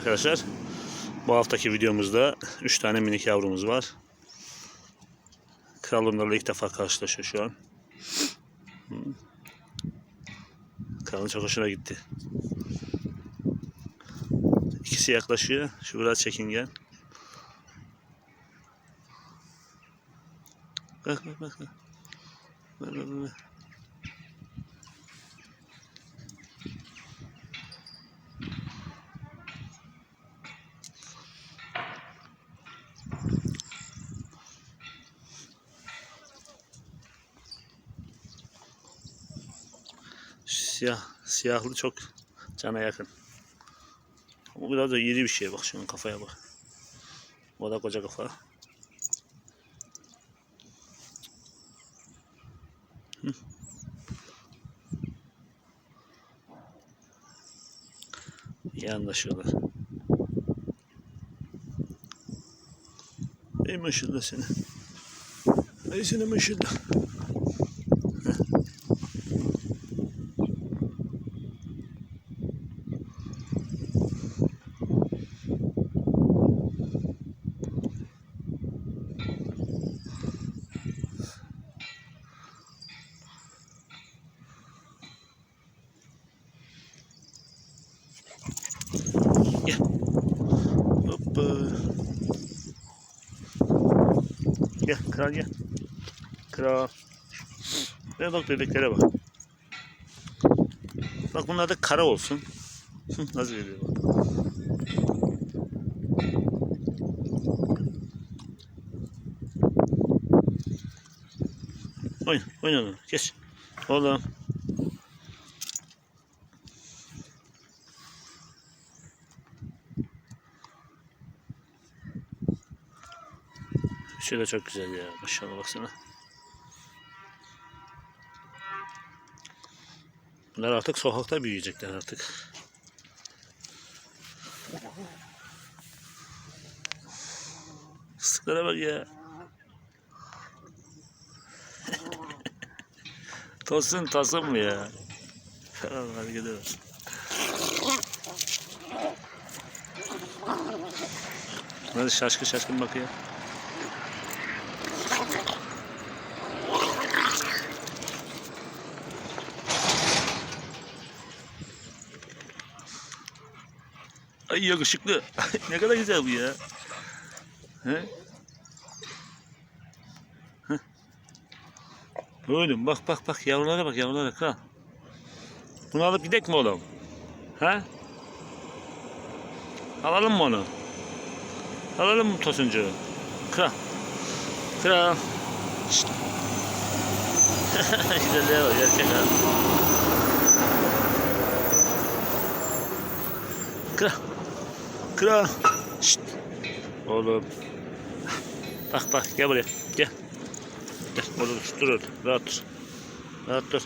Arkadaşlar bu haftaki videomuzda 3 tane minik yavrumuz var. Kral onlarla ilk defa karşılaşıyor şu an. Hı. Kralın çok hoşuna gitti. İkisi yaklaşıyor. Şu biraz çekingen. Bak bak bak. bak. Bak bak Siyah, siyahlı çok cana yakın. Bu biraz da iri bir şey bak şunun kafaya bak. O da koca kafa. Hı. İyi anlaşıyorlar. Ey maşallah seni. Ey seni maşallah. Hoppa. Gel kral gel. Kral. Ve bak bebeklere bak. Bak bunlar da kara olsun. Nasıl veriyor bak. Oyna, oyna oğlum. Geç. Oğlum. Şöyle çok güzel ya. Maşallah baksana. Bunlar artık sokakta büyüyecekler artık. Fıstıklara bak ya. tosun tosun mu ya? Tamam hadi gidelim. Hadi şaşkın şaşkın bakıyor. Ay yakışıklı. ne kadar güzel bu ya. He? Heh. Oğlum bak bak bak yavrulara bak yavrulara kral. Bunu alıp gidek mi oğlum? Ha? Alalım mı onu? Alalım mı tosuncuğu? Kral. Kral. Güzelliğe bak erkek ha. Kral. Kral. Şşt. Oğlum. Bak bak gel buraya. Gel. Gel dur. Dur orada. Rahat dur. Rahat dur.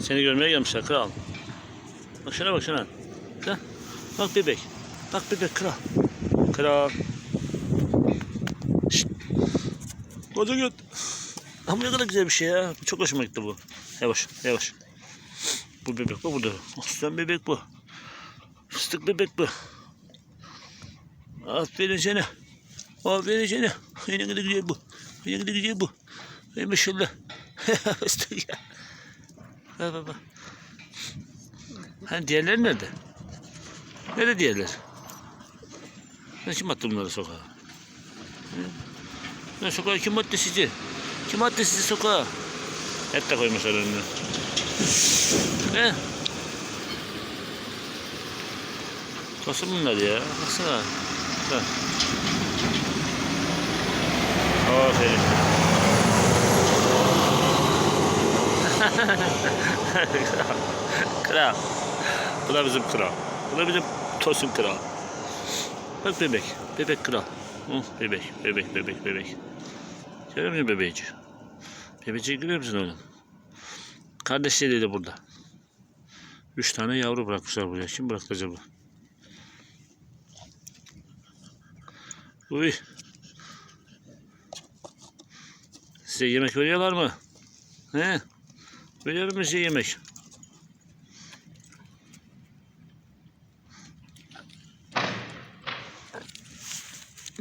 Seni görmeye gelmişler kral. Bak şuna bak şuna. Kral. Bak bebek. Bak bebek kral. Kral. Şşt. Koca göt. Ama ne kadar güzel bir şey ya. Çok hoşuma gitti bu. Yavaş yavaş. Bu bebek bu burada. Aslan bebek bu. Fıstık bebek bu. Aferin sana. Aferin sana. Ne kadar güzel bu. Ne kadar güzel bu. Ey maşallah. Fıstık ya. Bak bak bak. Hani diğerleri nerede? Nerede diğerler? Ben kim attı bunları sokağa? Ben sokağa kim attı sizi? Kim attı sizi sokağa? Et de koymuşlar önüne. He? Nasıl bunlar ya? Baksana. Bak. Aferin. kral. Bu da bizim kral. Bu da bizim tosun kral. Bak bebek. Bebek kral. Hı, bebek, bebek, bebek, bebek. Görüyor musun bebeği? Bebeği görüyor musun oğlum? Kardeşleri de burada. Üç tane yavru bırakmışlar buraya. Kim bıraktı acaba? Uy. Size yemek veriyorlar mı? He? Veriyor mu size yemek?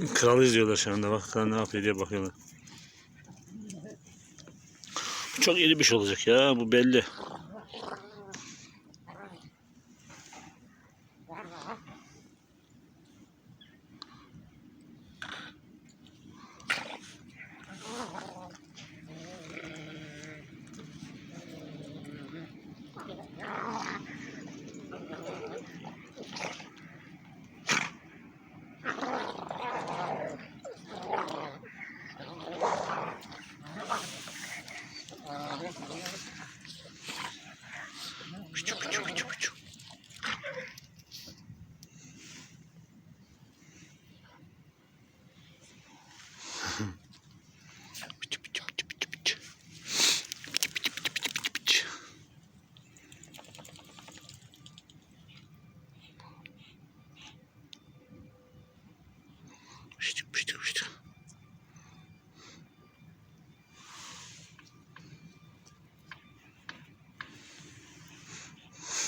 Kralı izliyorlar şu anda. Bak kral ne yapıyor diye bakıyorlar. Çok iri bir şey olacak ya. Bu belli.